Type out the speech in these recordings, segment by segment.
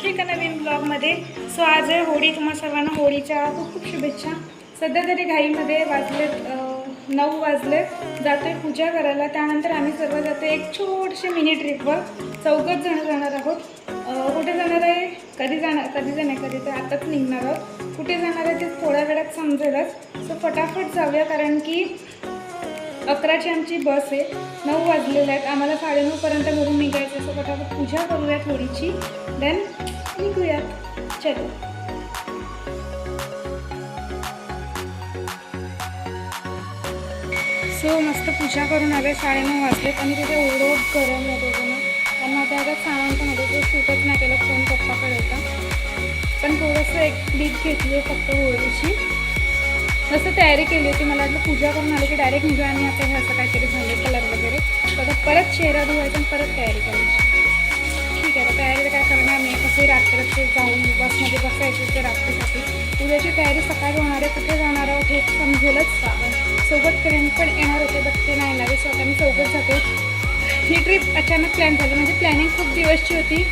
आणखी एका नवीन ब्लॉगमध्ये. सो आज आहे होळी तुम्हा सर्वांना होळीच्या खूप खूप शुभेच्छा. सध्या तरी घाईमध्ये वाजलेत नऊ वाजले जातोय पूजा करायला. त्यानंतर आम्ही सर्व जातो एक छोटीशी मिनी ट्रिपवर चौघच जण जाणार आहोत. कुठे जाणार आहे? कधी जाणार? कधी जाणार कधी तर आताच निघणार आहोत. कुठे जाणार आहे ते थोड्या वेळात समजेलच. सो फटाफट जाऊया कारण की अकराची आमची बस आहे. नऊ वाजलेले आहेत. आम्हाला साडेनऊपर्यंत घरून निघायचं असं पटापट पूजा करूया थोडीची देन निघूयात चलो. सो मस्त पूजा करून आले साडेनऊ वाजलेत. आणि तिथे ओढ गरम होतो ना त्यांना त्या आता सामान पण होतं ते सुटत नाही केलं. फोन पप्पाकडे होता. पण थोडंसं एक डीप घेतली आहे फक्त होळीची मस्त तयारी केली होती मला वाटलं पूजा करून आली की डायरेक्ट निघू आणि आता हे असं काहीतरी झालं कलर वगैरे. तर आता परत चेहरा धुवायचा आणि परत तयारी करायची. ठीक आहे तर तयारी तर काय करणार नाही कसंही रात्रीचे जाऊन बसमध्ये बसायचं ते रात्रीसाठी. उद्याची तयारी सकाळी होणार आहे कुठे जाणार आहोत हे समजेलच सोबत फ्रेंड पण येणार होते बट ते नाही येणार स्वतः मी सोबत जाते ही ट्रिप अचानक प्लॅन झाली. म्हणजे प्लॅनिंग खूप दिवसची होती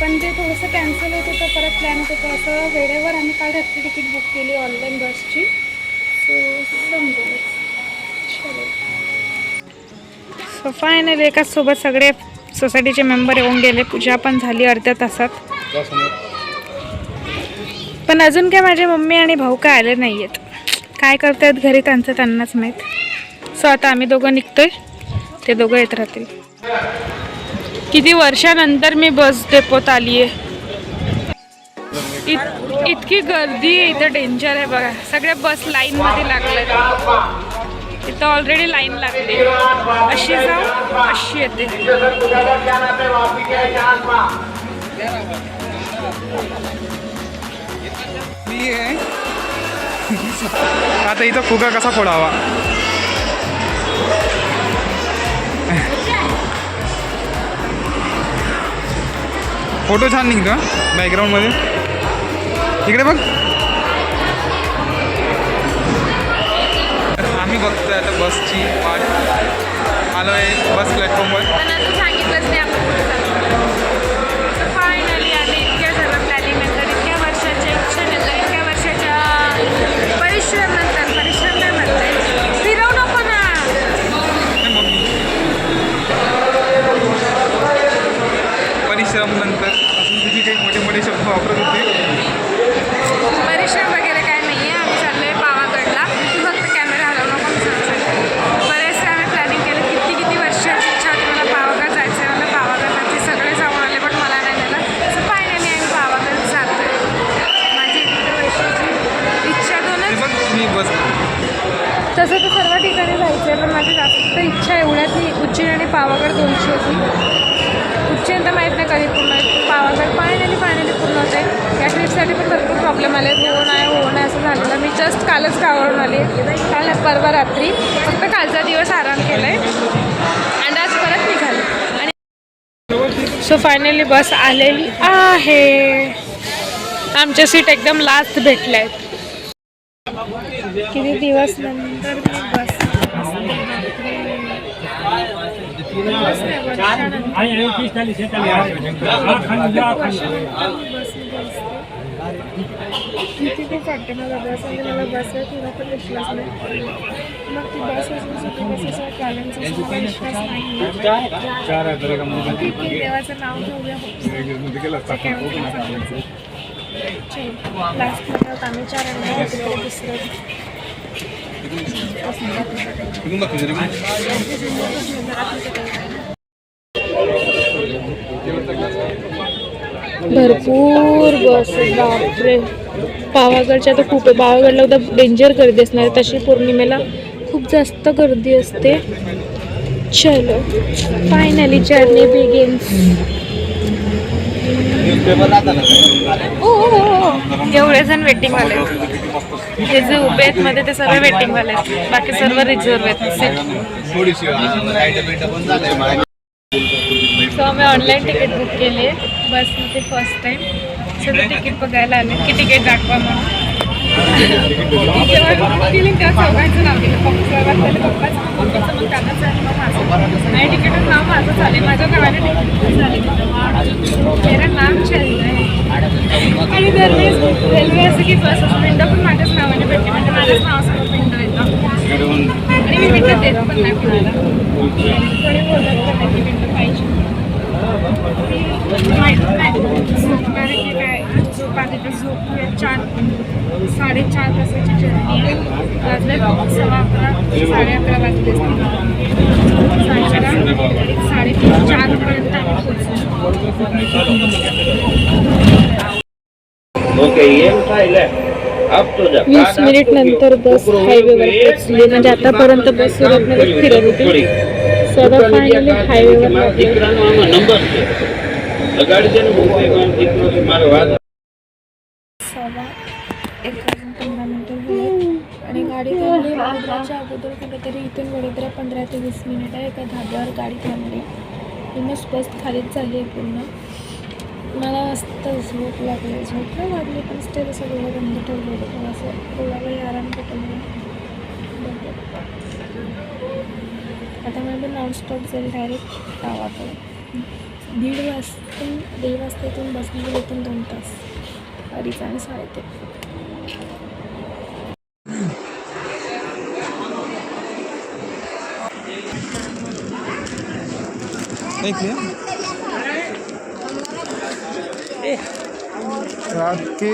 पण ते थोडंसं कॅन्सल होत होतं परत प्लॅन होत होतं. असं वेळेवर आम्ही काल रात्री तिकीट बुक केली ऑनलाईन बसची सो समजेलच फायनली एकाच सोबत सगळे सोसायटीचे मेंबर येऊन गेले. पूजा पण झाली अर्ध्या तासात. पण अजून काय माझे मम्मी आणि भाऊ काय आले नाही आहेत काय करतायत घरी त्यांचं त्यांनाच माहीत. सो आता आम्ही दोघं निघतोय. ते दोघं येत राहतील. किती वर्षानंतर मी बस डेपोत आली आहे इतकी गर्दी आहे इथं डेंजर आहे बघा. सगळ्या बस लाईनमध्ये लागल्या इथं ऑलरेडी लाईन लागली. अशी जाऊ अशी येते. आहे. आता इथं फुगा कसा फोडावा? फोटो छान निघतो बॅकग्राऊंडमध्ये इकडे बघ. आम्ही बघतोय आता बसची वाट. आलो आहे बस प्लॅटफॉर्मवर पण असं सांगितलंच नाही आपण फायनली आले इतक्या झालं प्लॅनिंग नंतर इतक्या वर्षाच्या इतक्या वर्षाच्या फिरव नको ना परिश्रम नंतर. तसं तर सर्व ठिकाणी जायचं आहे पण माझी जास्त इच्छा एवढ्यात मी उज्जैन आणि पावागड दोनशे होती. उज्जैन तर माहीत नाही कधी पूर्ण पावागड फायनली फायनली पूर्ण होते या ट्रीपसाठी पण भरपूर प्रॉब्लेम आले हो नाही हो नाही असं झालेलं मी जस्ट कालच गावावरून आले. काल परवा रात्री. फक्त कालचा दिवस आराम केला आहे आणि आज परत निघाले. आणि सो फायनली बस आलेली आहे. आमच्या सीट एकदम लास्ट भेटल्या आहेत किती दिवस नंतर मी बस. किती खूप वाटते मला बस आणि मला बस आहे थोडा पण विश्वास नाही. मग ती बस असून सुद्धा बसेसवर ट्रॅव्हलिंगचा सुद्धा विश्वास नाही. ठीक आहे देवाचं नाव घेऊया लास्ट मिनिटात आम्ही चार आणणार तिकडे दुसरं भरपूर बस बापरे. पावागडच्या तर खूप आहे पावागडला उद्या डेंजर गर्दी असणार तशी पौर्णिमेला खूप जास्त गर्दी असते. चलो फायनली जर्नी बिगिन्स एवढे जण वेटिंग वाले. हे जे उभे आहेत मध्ये ते सर्व वेटिंग वाले आहेत. बाकी सर्व रिझर्व आहेत. सो आम्ही ऑनलाईन तिकीट बुक केली आहे. बसमध्ये फर्स्ट टाईम सगळं तिकीट बघायला आले. की तिकीट दाखवा म्हणून. त्या चौघांचं नाव दिलं. पप्पा सर्वात पहिले पप्पाचं पप्पाचं मग काकाचं आणि मग माझं आणि तिकीटचं नाव माझं चालेल माझ्या नावाने तिकीट झाले मेरा नाम चल रहा है आणि दरवेळेस रेल्वे असं की बस असं पिंड पण माझ्याच नावाने भेटते म्हणजे माझ्याच नावासमोर पिंड येतं आणि मी पिंड देत पण नाही कुणाला. कोणी बोलत पण नाही की पिंड पाहिजे. माहीत नाही. झोपणारे की काय झोप आली तर झोपूया चार साडेचार तासाची जर्नी आहे. वाजले सव्वा अकरा साडे अकरा वाजले. साडेचार साडेतीन चारपर्यंत आम्ही पोहोचलो ओके ये उठायला अब तो जा वीस मिनिट नंतर बस हायवेवर पोहोचली म्हणजे आतापर्यंत बस सुरतमध्ये फिरत होती. सदा फायनली हायवेवर आणि गाडी थांबली अगोदर कुठेतरी इथून वडोदरा पंधरा ते वीस मिनिट आहे एका धाब्यावर गाडी थांबली. मस्त बस खालीच झाली आहे पूर्ण. मला मस्त झोप लागली. झोप नाही लागली पण स्टेल असं डोळं बंद ठेवलं होतं पण असं थोडा वेळ आराम करतो म्हणून आता माझं नॉनस्टॉप जाईल डायरेक्ट गावाकडे. दीड वाजतून दीड वाजता इथून बसून गेले इथून दोन तास. अडीच आणि साडेतीन you. सात के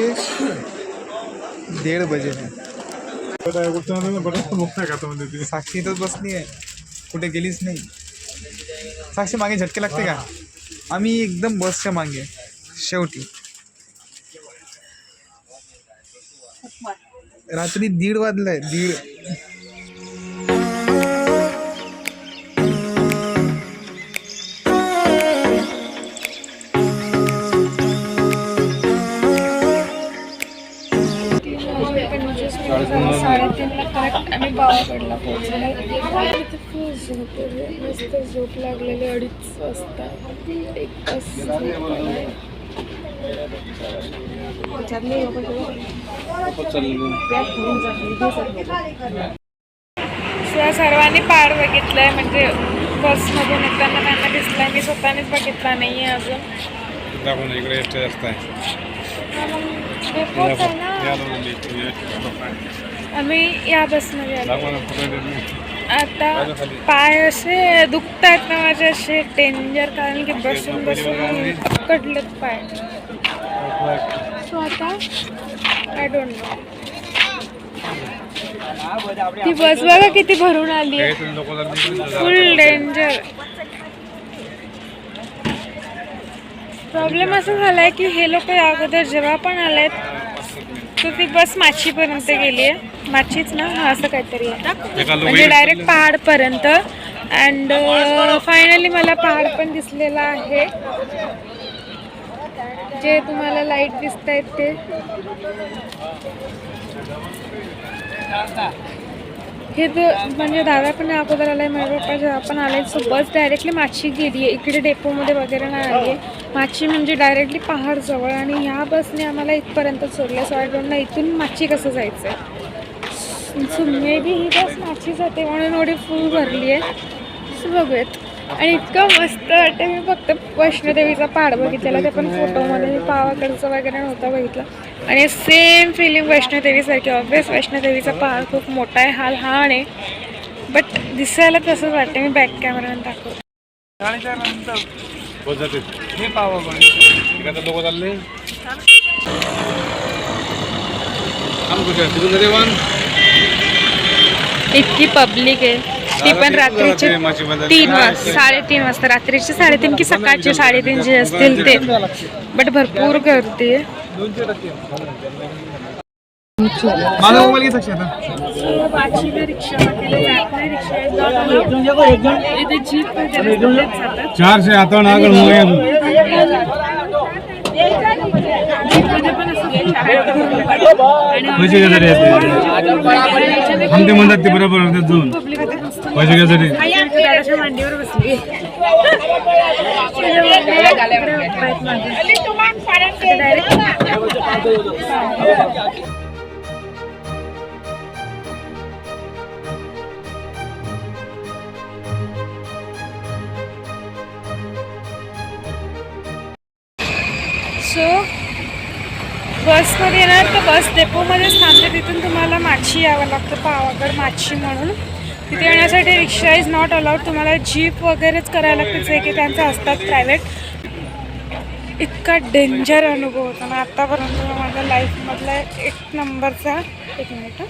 डेढ़ बजे हैं। साक्षी इथंच बसली आहे कुठे गेलीच नाही। साक्षी मागे झटके लागते का? आम्ही एकदम बसच्या मागे। शेवटी। रात्री दीड वाजलाय दीड आम्ही गावाकडला पोहोचलो फुल झोप. मस्त झोप लागलेली अडीच वाजता. एक तास सर्वांनी पहाड बघितलंय म्हणजे बसमधून येताना त्यांना दिसलाय. मी स्वतःनेच बघितला नाहीये अजून. इकडे आहे. आम्ही या बसमध्ये आलो. आता पाय असे दुखतायत ना माझे असे डेंजर कारण की बसून बसून कडलेत पाय. सो आता आय डोंट नो ती बस बघा किती भरून आली आहे. फुल डेंजर प्रॉब्लेम असं झालाय की हे लोक या अगोदर जेव्हा पण आलेत तर ती बस माचीपर्यंत गेली आहे माचीच ना? हा असं काहीतरी आहे. म्हणजे डायरेक्ट पहाडपर्यंत. अँड फायनली मला पहाड पण दिसलेला आहे. जे तुम्हाला लाइट दिसत आहेत ते. हे तर म्हणजे दादा पण अगोदर आलाय माझ्या पप्पाच्या जेव्हा पण आले सो बस डायरेक्टली माची गेली आहे इकडे डेपोमध्ये वगैरे नाही आली आहे माची म्हणजे डायरेक्टली पहाड जवळ आणि ह्या बसने आम्हाला इथपर्यंत सोडलं सो आय डोंट ना इथून माची कसं जायचं आहे सो मे बी ही बस माची जाते म्हणून एवढी फुल भरली आहे सो बघूयात. आणि इतकं मस्त वाटतं मी फक्त वैष्णोदेवीचा पहाड बघितलेला. ते पण फोटोमध्ये मी पावाकडचं वगैरे नव्हता बघितलं. आणि सेम फिलिंग वैष्णोदेवीसारखी. ऑब्वियस वैष्णोदेवीचा पहाड खूप मोठा आहे. हा लहान आहे. बट दिसायला तसंच वाटतं मी बॅक कॅमेराने दाखवतो. इतकी पब्लिक आहे. ती पण रात्रीचे तीन वाजता साडेतीन वाजता. रात्रीचे साडेतीन की सकाळचे साडेतीन जे असतील ते. बट भरपूर गर्दी आहे. माझा मोबाईल घे साक्षी आता. वगैरे जात नाही रिक्षा इथे जीप वगैरे जातात चारशे आता नागल जीपमध्ये पण असं पैसे घ्यायसाठी येते आमचे म्हणतात ते बरोबर होते दोन पब्लिक आता मस्त पैसे घ्यायसाठी दादाच्या मांडीवर बसली डायरेक्ट सो बसमध्ये येणार तर बस डेपोमध्येच थांबते. तिथून तुम्हाला माछी यावं लागतं पावागड माछी म्हणून. तिथे येण्यासाठी रिक्षा इज नॉट अलाउड तुम्हाला जीप वगैरेच करायला लागते जे की त्यांचं असतात प्रायव्हेट इतका डेंजर अनुभव होता ना आत्तापर्यंत माझ्या लाईफमधला एक नंबरचा एक मिनिट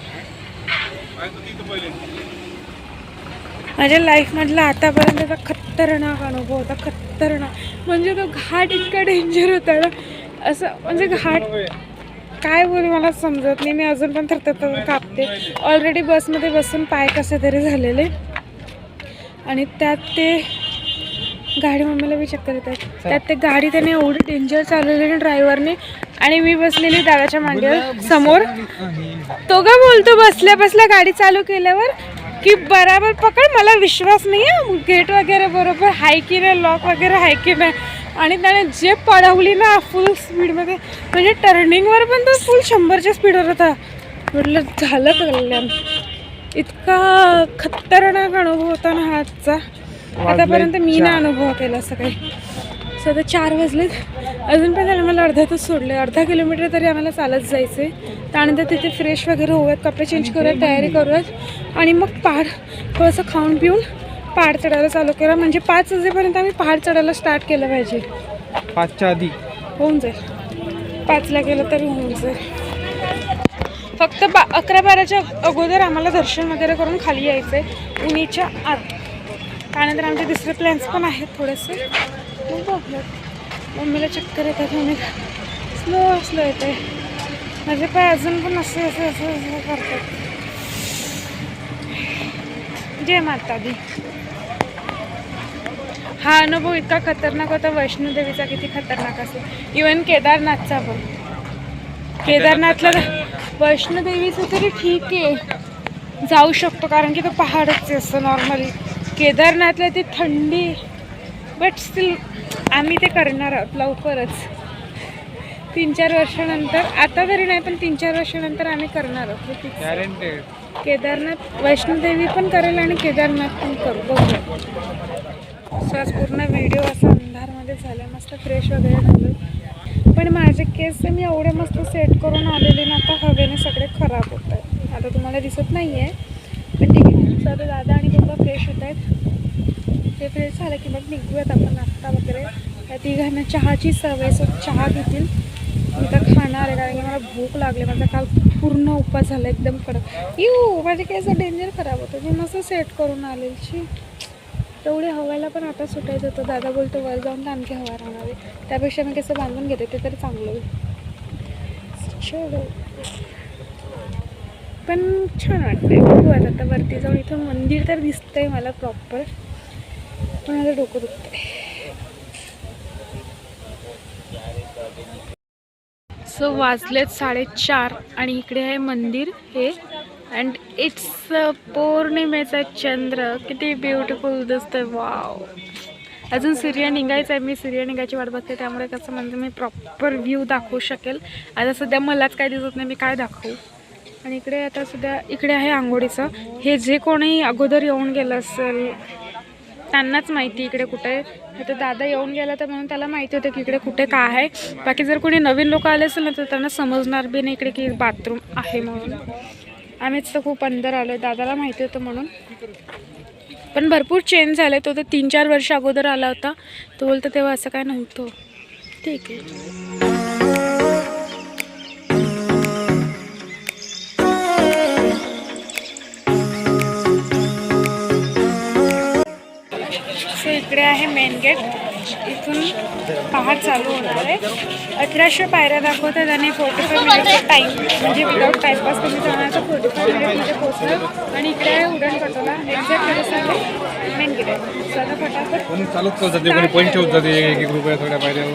माझ्या लाईफमधला आतापर्यंतचा खतरनाक अनुभव होता खतरनाक. म्हणजे तो घाट इतका डेंजर होता ना. असं म्हणजे घाट काय बोलू मला समजत नाही. मी अजून पण थरथर कापते. ऑलरेडी बसमध्ये बसून पाय कसे तरी झालेले. आणि त्यात ते गाडी मम्मीला बी चक्कर येतात. त्यात ते गाडी त्याने एवढी डेंजर चालवलेली ड्रायव्हरने आणि मी बसलेली दादाच्या मांडीवर समोर. तो का बोलतो बसल्या बसल्या गाडी चालू केल्यावर की बराबर पकड मला विश्वास नाही आहे गेट वगैरे बरोबर हाय की नाही लॉक वगैरे हाय की नाही. आणि त्याने जे पळवली ना फुल स्पीडमध्ये म्हणजे टर्निंगवर पण तो फुल शंभरच्या स्पीडवर होता. म्हटलं झालं कल्याण. इतका खतरनाक अनुभव होता ना आजचा. आतापर्यंत मी ना अनुभव केला असं काही. सध्या चार वाजलेत. अजून पण त्याला मला अर्धा तास सोडले. अर्धा किलोमीटर तरी आम्हाला चालत जायचं आहे त्यानंतर तिथे फ्रेश वगैरे होऊयात. कपडे चेंज करूयात तयारी करूयात. आणि मग पहाड थोडंसं खाऊन पिऊन पहाड चढायला चालू करा म्हणजे पाच वाजेपर्यंत आम्ही पहाड चढायला स्टार्ट केलं पाहिजे. पाचच्या आधी? होऊन जाईल. पाचला गेलं तरी होऊन जाईल. फक्त बा अकरा बाराच्या अगोदर आम्हाला दर्शन वगैरे करून खाली यायचं आहे उन्हीच्या आत. त्यानंतर आमचे दुसरे प्लॅन्स पण आहेत थोडेसे. मग बघूयात. मम्मीला चक्कर येतात मम्मी. स्लो स्लो येते. माझे पाय अजून पण असे असे असे असे करतात. जय माता दी. हा अनुभव इतका खतरनाक होता वैष्णोदेवीचा किती खतरनाक असेल. इवन केदारनाथचा पण. केदारनाथला वैष्णोदेवीचं तरी ठीक आहे. जाऊ शकतो कारण की तो पहाडच आहे असं नॉर्मली केदारनाथला ती थंडी बट स्टील आम्ही ते करणार आहोत लवकरच. तीन चार वर्षानंतर आता तरी नाही पण तीन चार वर्षानंतर आम्ही करणार आहोत. केदारनाथ वैष्णोदेवी पण करेल आणि केदारनाथ पण करू. बघू सो आज पूर्ण व्हिडिओ असा अंधारमध्ये झाला. मस्त फ्रेश वगैरे झालं. पण माझे केस मी एवढे मस्त सेट करून आलेले ना आता हवेने सगळे खराब होत आहेत. आता तुम्हाला दिसत नाही आहे पण ठीक आहे. दादा आणि बाबा फ्रेश होत आहेत. ते फ्रेश झालं की मग निघूयात आपण नाश्ता वगैरे. त्या तिघांना चहाची सवय सो चहा घेतील. मी तर खाणार आहे कारण की मला भूक लागली. माझा काल पूर्ण उपास झाला एकदम कडक. येऊ माझे केस डेंजर खराब होतं. मी मस्त सेट करून आलेलची तेवढे हवायला पण आता सुटायचं होतं दादा बोलतो वर जाऊन तर आणखी हवा राहणार आहे. त्यापेक्षा मी कसं बांधून घेते ते तरी चांगलं होईल. पण छान वाटतंय. बघू आता वरती जाऊन इथं मंदिर तर दिसतंय मला प्रॉपर पण माझं डोकं दुखतंय. सो वाजलेत साडेचार आणि इकडे आहे मंदिर. हे अँड इट्स पौर्णिमेचा चंद्र किती ब्युटिफुल दिसतंय वाव अजून सूर्य निघायचा आहे. मी सूर्य निघायची वाट बघते. त्यामुळे कसं म्हणजे मी प्रॉपर व्ह्यू दाखवू शकेल. आता सध्या मलाच काय दिसत नाही. मी काय दाखवू? आणि इकडे आता सध्या इकडे आहे आंघोळीचं. हे जे कोणी अगोदर येऊन गेलं असेल त्यांनाच माहिती इकडे कुठे आता दादा येऊन गेला तर म्हणून त्याला माहिती होतं की इकडे कुठे काय आहे. बाकी जर कोणी नवीन लोक आले असेल ना तर त्यांना समजणार बी नाही इकडे की बाथरूम आहे म्हणून. आम्हीच तर खूप अंदर आलो दादाला माहिती होतं म्हणून. पण भरपूर चेंज झाले तो तर तीन चार वर्ष अगोदर आला होता. तो बोलतो तेव्हा असं काय नव्हतं. ठीक आहे. सो इकडे आहे मेन गेट इथून पहाड चालू होणार आहे. अठराशे पायऱ्या दाखवतात आणि फोर्टी फाय मिनिटचा टाईम म्हणजे विदाऊट टाईमपास तुम्ही जाणार तर फोर्टी फाय मिनिटमध्ये पोहोचणार. आणि इकडे आहे उडण पटोला. एक्झॅक्ट कसं मेन गेट आहे. सो आता फटाफट चालत पॉईंट ठेवत जाते एक एक रुपया थोड्या पायऱ्यावर